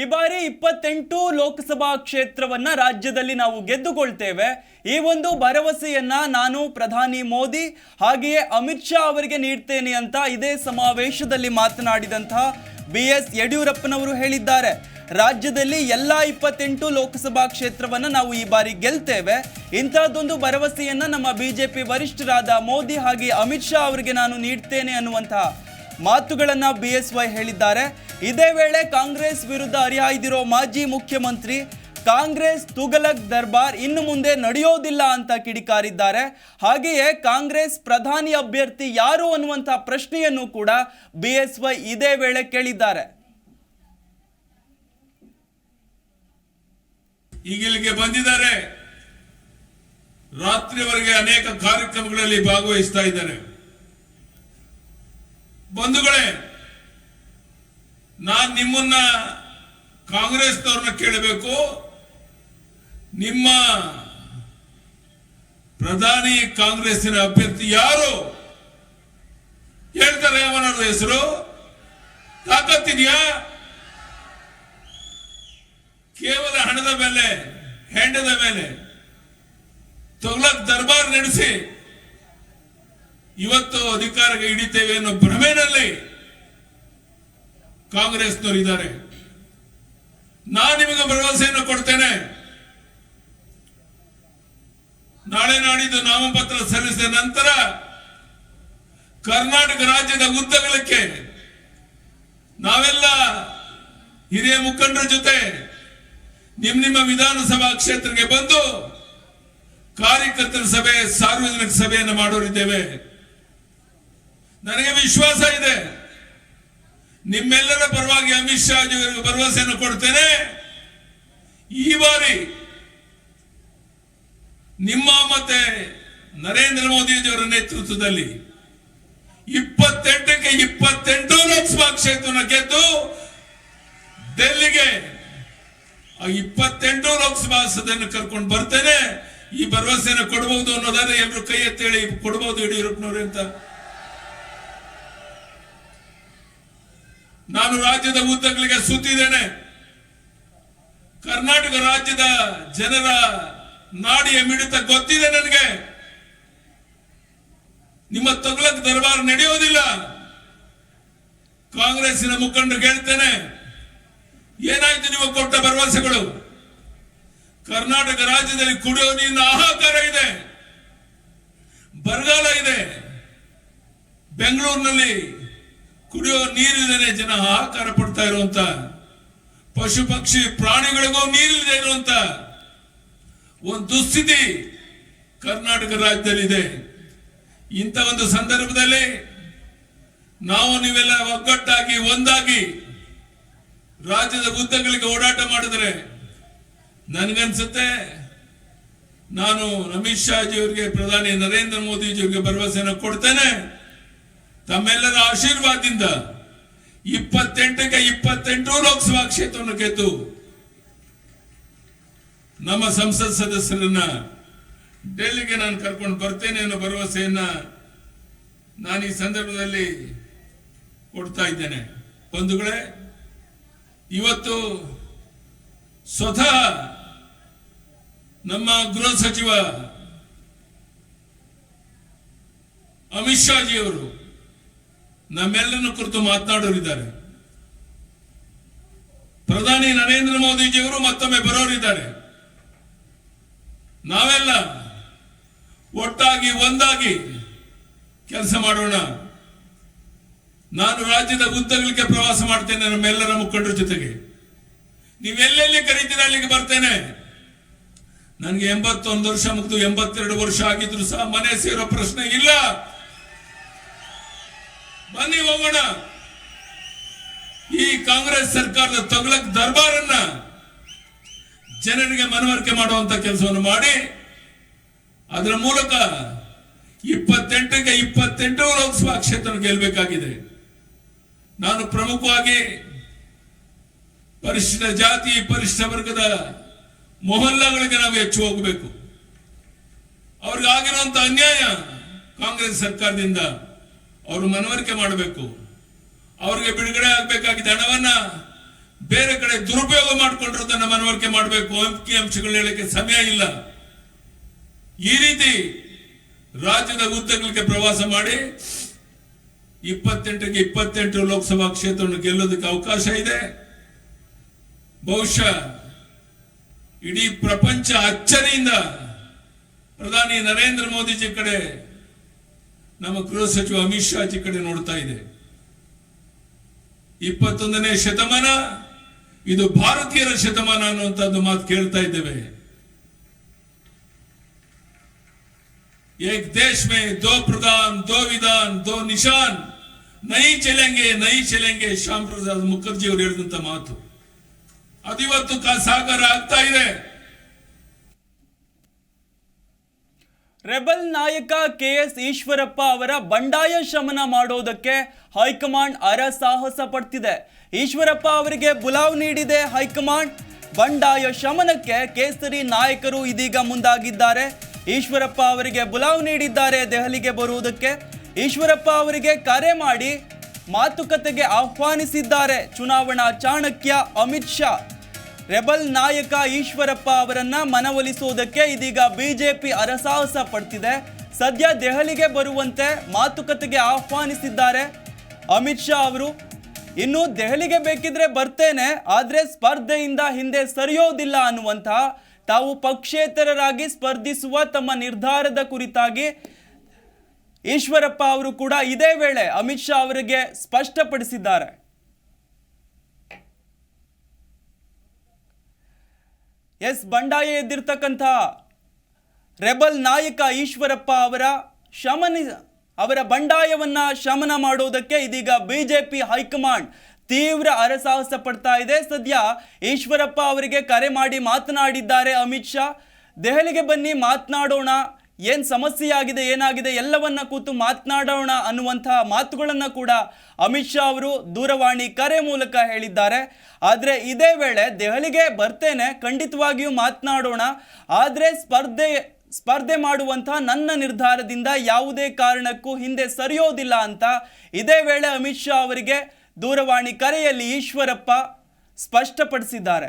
ಈ ಬಾರಿ ಇಪ್ಪತ್ತೆಂಟು ಲೋಕಸಭಾ ಕ್ಷೇತ್ರವನ್ನ ರಾಜ್ಯದಲ್ಲಿ ನಾವು ಗೆದ್ದುಕೊಳ್ತೇವೆ. ಈ ಒಂದು ಭರವಸೆಯನ್ನ ನಾನು ಪ್ರಧಾನಿ ಮೋದಿ, ಹಾಗೆಯೇ ಅಮಿತ್ ಶಾ ಅವರಿಗೆ ನೀಡ್ತೇನೆ ಅಂತ ಇದೇ ಸಮಾವೇಶದಲ್ಲಿ ಮಾತನಾಡಿದಂತಹ ಬಿ ಎಸ್ ಯಡಿಯೂರಪ್ಪನವರು ಹೇಳಿದ್ದಾರೆ. ರಾಜ್ಯದಲ್ಲಿ ಎಲ್ಲ ಇಪ್ಪತ್ತೆಂಟು ಲೋಕಸಭಾ ಕ್ಷೇತ್ರವನ್ನು ನಾವು ಈ ಬಾರಿ ಗೆಲ್ತೇವೆ. ಇಂಥದ್ದೊಂದು ಭರವಸೆಯನ್ನು ನಮ್ಮ ಬಿಜೆಪಿ ವರಿಷ್ಠರಾದ ಮೋದಿ ಹಾಗೆ ಅಮಿತ್ ಶಾ ಅವರಿಗೆ ನಾನು ನೀಡ್ತೇನೆ ಅನ್ನುವಂತಹ ಮಾತುಗಳನ್ನ ಬಿ ಎಸ್ ವೈ ಹೇಳಿದ್ದಾರೆ. ಇದೇ ವೇಳೆ ಕಾಂಗ್ರೆಸ್ ವಿರುದ್ಧ ಹರಿಹಾಯ್ದಿರೋ ಮಾಜಿ ಮುಖ್ಯಮಂತ್ರಿ ಕಾಂಗ್ರೆಸ್ ತುಗಲಕ್ ದರ್ಬಾರ್ ಇನ್ನು ಮುಂದೆ ನಡೆಯೋದಿಲ್ಲ ಅಂತ ಕಿಡಿಕಾರಿದ್ದಾರೆ. ಹಾಗೆಯೇ ಕಾಂಗ್ರೆಸ್ ಪ್ರಧಾನಿ ಅಭ್ಯರ್ಥಿ ಯಾರು ಅನ್ನುವಂಥ ಪ್ರಶ್ನೆಯನ್ನು ಕೂಡ ಬಿ ಎಸ್ ವೈ ಇದೇ ವೇಳೆ ಕೇಳಿದ್ದಾರೆ. ಈಗಿಲ್ಲಿಗೆ ಬಂದಿದ್ದಾರೆ. ರಾತ್ರಿವರೆಗೆ ಅನೇಕ ಕಾರ್ಯಕ್ರಮಗಳಲ್ಲಿ ಭಾಗವಹಿಸ್ತಾ ಇದ್ದಾರೆ. ಬಂಧುಗಳೇ, ನಾನು ನಿಮ್ಮನ್ನ ಕಾಂಗ್ರೆಸ್ನವ್ರನ್ನ ಕೇಳಬೇಕು. ನಿಮ್ಮ ಪ್ರಧಾನಿ ಕಾಂಗ್ರೆಸ್ಸಿನ ಅಭ್ಯರ್ಥಿ ಯಾರು? ಹೇಳ್ತಾರೆ ಅವನವ್ರ ಹೆಸರು? ತಾಕತ್ತಿದ್ಯಾ? ಕೇವಲ ಹಣದ ಮೇಲೆ ಹೆಂಡದ ಮೇಲೆ, ತೊಗಲಕ್ ದರ್ಬಾರ್ ನಡೆಸಿ. ಇವತ್ತು ಅಧಿಕಾರಕ್ಕೆ ಹಿಡಿತೇವೆ ಅನ್ನೋ ಭ್ರಮೆನಲ್ಲಿ ಕಾಂಗ್ರೆಸ್ನವರು ಇದ್ದಾರೆ. ನಾನು ನಿಮಗೆ ಭರವಸೆಯನ್ನು ಕೊಡ್ತೇನೆ. ನಾಳೆ ನಾಡಿದ್ದು ನಾಮಪತ್ರ ಸಲ್ಲಿಸಿದ ನಂತರ ಕರ್ನಾಟಕ ರಾಜ್ಯದ ಉದ್ದಗಲಕ್ಕೆ ನಾವೆಲ್ಲ ಹಿರಿಯ ಮುಖಂಡರ ಜೊತೆ ನಿಮ್ ನಿಮ್ಮ ವಿಧಾನಸಭಾ ಕ್ಷೇತ್ರಕ್ಕೆ ಬಂದು ಕಾರ್ಯಕರ್ತರ ಸಭೆ, ಸಾರ್ವಜನಿಕ ಸಭೆಯನ್ನು ಮಾಡೋರಿದ್ದೇವೆ. ನನಗೆ ವಿಶ್ವಾಸ ಇದೆ. ನಿಮ್ಮೆಲ್ಲರ ಪರವಾಗಿ ಅಮಿತ್ ಶಾ ಅವರಿಗೆ ಭರವಸೆಯನ್ನು ಕೊಡ್ತೇನೆ. ಈ ಬಾರಿ ನಿಮ್ಮ ಮತ್ತೆ ನರೇಂದ್ರ ಮೋದಿಯವರ ನೇತೃತ್ವದಲ್ಲಿ ಇಪ್ಪತ್ತೆಂಟಕ್ಕೆ ಇಪ್ಪತ್ತೆಂಟು ಲೋಕಸಭಾ ಕ್ಷೇತ್ರವನ್ನು ಗೆದ್ದು ಡೆಲ್ಲಿಗೆ ಇಪ್ಪತ್ತೆಂಟು ಲೋಕಸಭಾ ಸದನ ಕರ್ಕೊಂಡು ಬರ್ತೇನೆ. ಈ ಭರವಸೆಯನ್ನು ಕೊಡಬಹುದು ಅನ್ನೋದಾದ್ರೆ ಎಲ್ಲರೂ ಕೈ ಎತ್ತೇಳಿ ಕೊಡಬಹುದು ಯಡಿಯೂರಪ್ಪನವ್ರೆ ಅಂತ. ನಾನು ರಾಜ್ಯದ ಉದ್ದಗಳಿಗೆ ಸುತ್ತಿದ್ದೇನೆ. ಕರ್ನಾಟಕ ರಾಜ್ಯದ ಜನರ ನಾಡಿಯ ಮಿಡಿತ ಗೊತ್ತಿದೆ ನನಗೆ. ನಿಮ್ಮ ತಗ್ಲಕ್ ದರ್ಬಾರ್ ನಡೆಯೋದಿಲ್ಲ. ಕಾಂಗ್ರೆಸ್ಸಿನ ಮುಖಂಡರು ಹೇಳ್ತೇನೆ, ಏನಾಯ್ತು ನೀವು ಕೊಟ್ಟ ಭರವಸೆಗಳು? ಕರ್ನಾಟಕ ರಾಜ್ಯದಲ್ಲಿ ಕುಡಿಯೋ ನೀರಿನ ಹಾಹಾಕಾರ ಇದೆ. ಬರಗಾಲ ಇದೆ. ಬೆಂಗಳೂರಿನಲ್ಲಿ ಕುಡಿಯೋ ನೀರಿಲ್ಲದೆ ಜನ ಆಕಾರ ಪಡ್ತಾ ಇರುವಂತ ಪಶು ಪಕ್ಷಿ ಪ್ರಾಣಿಗಳಿಗೂ ನೀರಿಲ್ಲದೆ ಇರುವಂತ ಒಂದು ದುಸ್ಥಿತಿ ಕರ್ನಾಟಕ ರಾಜ್ಯದಲ್ಲಿದೆ. ಇಂಥ ಒಂದು ಸಂದರ್ಭದಲ್ಲಿ ನಾವು ನೀವೆಲ್ಲ ಒಗ್ಗಟ್ಟಾಗಿ, ಒಂದಾಗಿ ರಾಜ್ಯದ ಉದ್ದಗಳಿಗೆ ಓಡಾಟ ಮಾಡಿದ್ರೆ ನನಗನ್ಸುತ್ತೆ, ನಾನು ಅಮಿತ್ ಶಾಜಿ ಅವರಿಗೆ ಪ್ರಧಾನಿ ನರೇಂದ್ರ ಮೋದಿಜಿಯವರಿಗೆ ಭರವಸೆಯನ್ನು ಕೊಡ್ತೇನೆ. ತಮ್ಮೆಲ್ಲರ ಆಶೀರ್ವಾದದಿಂದ ಇಪ್ಪತ್ತೆಂಟಕ್ಕೆ ಇಪ್ಪತ್ತೆಂಟು ಲೋಕಸಭಾ ಕ್ಷೇತ್ರವನ್ನು ಗೆದ್ದು ನಮ್ಮ ಸಂಸತ್ ಸದಸ್ಯರನ್ನ ಡೆಲ್ಲಿಗೆ ನಾನು ಕರ್ಕೊಂಡು ಬರ್ತೇನೆ ಅನ್ನೋ ಭರವಸೆಯನ್ನ ನಾನು ಈ ಸಂದರ್ಭದಲ್ಲಿ ಕೊಡ್ತಾ ಇದ್ದೇನೆ. ಬಂಧುಗಳೇ, ಇವತ್ತು ಸ್ವತಃ ನಮ್ಮ ಗೃಹ ಸಚಿವ ಅಮಿತ್ ಶಾಜಿ ಅವರು ನಮ್ಮೆಲ್ಲರನ್ನು ಕುರಿತು ಮಾತನಾಡೋರಿದ್ದಾರೆ ಪ್ರಧಾನಿ ನರೇಂದ್ರ ಮೋದಿಜಿಯವರು ಮತ್ತೊಮ್ಮೆ ಬರೋರಿದ್ದಾರೆ ನಾವೆಲ್ಲ ಒಟ್ಟಾಗಿ, ಒಂದಾಗಿ ಕೆಲಸ ಮಾಡೋಣ. ನಾನು ರಾಜ್ಯದ ಉದ್ದಗಳಿಗೆ ಪ್ರವಾಸ ಮಾಡ್ತೇನೆ, ನಮ್ಮೆಲ್ಲರ ಮುಖಂಡರ ಜೊತೆಗೆ. ನೀವೆಲ್ಲೆಲ್ಲಿ ಕರೀತೀರ ಅಲ್ಲಿಗೆ ಬರ್ತೇನೆ. ನನಗೆ ಎಂಬತ್ತೊಂದು ವರ್ಷ ಮುಗಿದು ಎಂಬತ್ತೆರಡು ವರ್ಷ ಆಗಿದ್ರು ಸಹ ಮನೆ ಸೇರೋ ಪ್ರಶ್ನೆ ಇಲ್ಲ. ಬನ್ನಿ ಹೋಗೋಣ. ಈ ಕಾಂಗ್ರೆಸ್ ಸರ್ಕಾರದ ತೊಗಲಕ್ ದರ್ಬಾರನ್ನ ಜನರಿಗೆ ಮನವರಿಕೆ ಮಾಡುವಂತ ಕೆಲಸವನ್ನು ಮಾಡಿ, ಅದರ ಮೂಲಕ ಇಪ್ಪತ್ತೆಂಟಕ್ಕೆ ಇಪ್ಪತ್ತೆಂಟು ಲೋಕಸಭಾ ಕ್ಷೇತ್ರ ಗೆಲ್ಲಬೇಕಾಗಿದೆ. ನಾನು ಪ್ರಮುಖವಾಗಿ ಪರಿಶಿಷ್ಟ ಜಾತಿ, ಪರಿಶಿಷ್ಟ ವರ್ಗದ ಮೊಹಲ್ಲಾಗಳಿಗೆ ನಾವು ಹೆಚ್ಚು ಹೋಗಬೇಕು. ಅವ್ರಿಗೆ ಆಗಿರುವಂತ ಅನ್ಯಾಯ ಕಾಂಗ್ರೆಸ್ ಸರ್ಕಾರದಿಂದ ಅವರು ಮನವರಿಕೆ ಮಾಡಬೇಕು. ಅವ್ರಿಗೆ ಬಿಡುಗಡೆ ಆಗಬೇಕಾಗಿದ್ದ ಹಣವನ್ನ ಬೇರೆ ಕಡೆ ದುರುಪಯೋಗ ಮಾಡಿಕೊಂಡಿರೋದನ್ನ ಮನವರಿಕೆ ಮಾಡಬೇಕು ಅಂಕಿ ಅಂಶಗಳು ಹೇಳಕ್ಕೆ ಸಮಯ ಇಲ್ಲ. ಈ ರೀತಿ ರಾಜ್ಯದ ಉದ್ದಗಳಿಗೆ ಪ್ರವಾಸ ಮಾಡಿ ಇಪ್ಪತ್ತೆಂಟಕ್ಕೆ ಇಪ್ಪತ್ತೆಂಟು ಲೋಕಸಭಾ ಕ್ಷೇತ್ರವನ್ನು ಗೆಲ್ಲೋದಕ್ಕೆ ಅವಕಾಶ ಇದೆ. ಬಹುಶಃ ಇಡೀ ಪ್ರಪಂಚ ಅಚ್ಚರಿಯಿಂದ ಪ್ರಧಾನಿ ನರೇಂದ್ರ ಮೋದಿಜಿ ಕಡೆ ನಮ್ಮ ಗೃಹ ಸಚಿವ ಅಮಿತ್ ಶಾಜಿ ಕಡೆ ನೋಡ್ತಾ ಇದೆ. ಇಪ್ಪತ್ತೊಂದನೇ ಶತಮಾನ, ಇದು ಭಾರತೀಯರ ಶತಮಾನ ಅನ್ನುವಂಥದ್ದು ಮಾತು ಕೇಳ್ತಾ ಇದ್ದೇವೆ. ಏಕ್ ದೇಶ್ ಮೇ ದೋ ಪ್ರಧಾನ್, ದೋ ವಿಧಾನ್, ದೋ ನಿಶಾನ್. ನೈ ಚಲೆಂಗೆ ನೈ ಚಲೆಂಗೆ. ಶ್ಯಾಮ್ ಪ್ರಸಾದ್ ಮುಖರ್ಜಿ ಅವರು ಹೇಳಿದಂತ ಮಾತು. ಅದಿವತ್ತು ಸಾಗರ ಆಗ್ತಾ ಇದೆ. ರೆಬಲ್ ನಾಯಕ ಕೆ ಎಸ್ ಈಶ್ವರಪ್ಪ ಅವರ ಬಂಡಾಯ ಶಮನ ಮಾಡೋದಕ್ಕೆ ಹೈಕಮಾಂಡ್ ಅರಸಾಹಸ ಪಡ್ತಿದೆ. ಈಶ್ವರಪ್ಪ ಅವರಿಗೆ ಬುಲಾವ್ ನೀಡಿದೆ ಹೈಕಮಾಂಡ್. ಬಂಡಾಯ ಶಮನಕ್ಕೆ ಕೇಸರಿ ನಾಯಕರು ಇದೀಗ ಮುಂದಾಗಿದ್ದಾರೆ. ಈಶ್ವರಪ್ಪ ಅವರಿಗೆ ಬುಲಾವ್ ನೀಡಿದ್ದಾರೆ ದೆಹಲಿಗೆ ಬರುವುದಕ್ಕೆ. ಈಶ್ವರಪ್ಪ ಅವರಿಗೆ ಕರೆ ಮಾಡಿ ಮಾತುಕತೆಗೆ ಆಹ್ವಾನಿಸಿದ್ದಾರೆ. ಚುನಾವಣಾ ಚಾಣಕ್ಯ ಅಮಿತ್ ಶಾ. ರೆಬಲ್ ನಾಯಕ ಈಶ್ವರಪ್ಪ ಅವರನ್ನ ಮನವೊಲಿಸುವುದಕ್ಕೆ ಇದೀಗ ಬಿಜೆಪಿ ಅರಸಾಹಸ ಪಡ್ತಿದೆ. ಸದ್ಯ ದೆಹಲಿಗೆ ಬರುವಂತೆ ಮಾತುಕತೆಗೆ ಆಹ್ವಾನಿಸಿದ್ದಾರೆ ಅಮಿತ್ ಶಾ ಅವರು. ಇನ್ನು ದೆಹಲಿಗೆ ಬೇಕಿದ್ರೆ ಬರ್ತೇನೆ, ಆದರೆ ಸ್ಪರ್ಧೆಯಿಂದ ಹಿಂದೆ ಸರಿಯೋದಿಲ್ಲ ಅನ್ನುವಂತಹ ತಾವು ಪಕ್ಷೇತರರಾಗಿ ಸ್ಪರ್ಧಿಸುವ ತಮ್ಮ ನಿರ್ಧಾರದ ಕುರಿತಾಗಿ ಈಶ್ವರಪ್ಪ ಅವರು ಕೂಡ ಇದೇ ವೇಳೆ ಅಮಿತ್ ಶಾ ಅವರಿಗೆ ಸ್ಪಷ್ಟಪಡಿಸಿದ್ದಾರೆ. ಎಸ್ ಬಂಡಾಯ ಎದ್ದಿರ್ತಕ್ಕಂಥ ರೆಬಲ್ ನಾಯಕ ಈಶ್ವರಪ್ಪ ಅವರ ಶಮನ, ಅವರ ಬಂಡಾಯವನ್ನು ಶಮನ ಮಾಡೋದಕ್ಕೆ ಇದೀಗ ಬಿ ಜೆ ಪಿ ಹೈಕಮಾಂಡ್ ತೀವ್ರ ಅರಸಾಹಸ ಪಡ್ತಾ ಇದೆ. ಸದ್ಯ ಈಶ್ವರಪ್ಪ ಅವರಿಗೆ ಕರೆ ಮಾಡಿ ಮಾತನಾಡಿದ್ದಾರೆ ಅಮಿತ್ ಶಾ. ದೆಹಲಿಗೆ ಬನ್ನಿ, ಮಾತನಾಡೋಣ. ಏನ್ ಸಮಸ್ಯೆ ಆಗಿದೆ ಏನಾಗಿದೆ, ಎಲ್ಲವನ್ನ ಕೂತು ಮಾತನಾಡೋಣ ಅನ್ನುವಂತಹ ಮಾತುಗಳನ್ನು ಕೂಡ ಅಮಿತ್ ಶಾ ಅವರು ದೂರವಾಣಿ ಕರೆ ಮೂಲಕ ಹೇಳಿದ್ದಾರೆ. ಆದರೆ ಇದೇ ವೇಳೆ ದೆಹಲಿಗೆ ಬರ್ತೇನೆ, ಖಂಡಿತವಾಗಿಯೂ ಮಾತನಾಡೋಣ. ಆದರೆ ಸ್ಪರ್ಧೆ ಸ್ಪರ್ಧೆ ಮಾಡುವಂತಹ ನನ್ನ ನಿರ್ಧಾರದಿಂದ ಯಾವುದೇ ಕಾರಣಕ್ಕೂ ಹಿಂದೆ ಸರಿಯೋದಿಲ್ಲ ಅಂತ ಇದೇ ವೇಳೆ ಅಮಿತ್ ಶಾ ಅವರಿಗೆ ದೂರವಾಣಿ ಕರೆಯಲ್ಲಿ ಈಶ್ವರಪ್ಪ ಸ್ಪಷ್ಟಪಡಿಸಿದ್ದಾರೆ.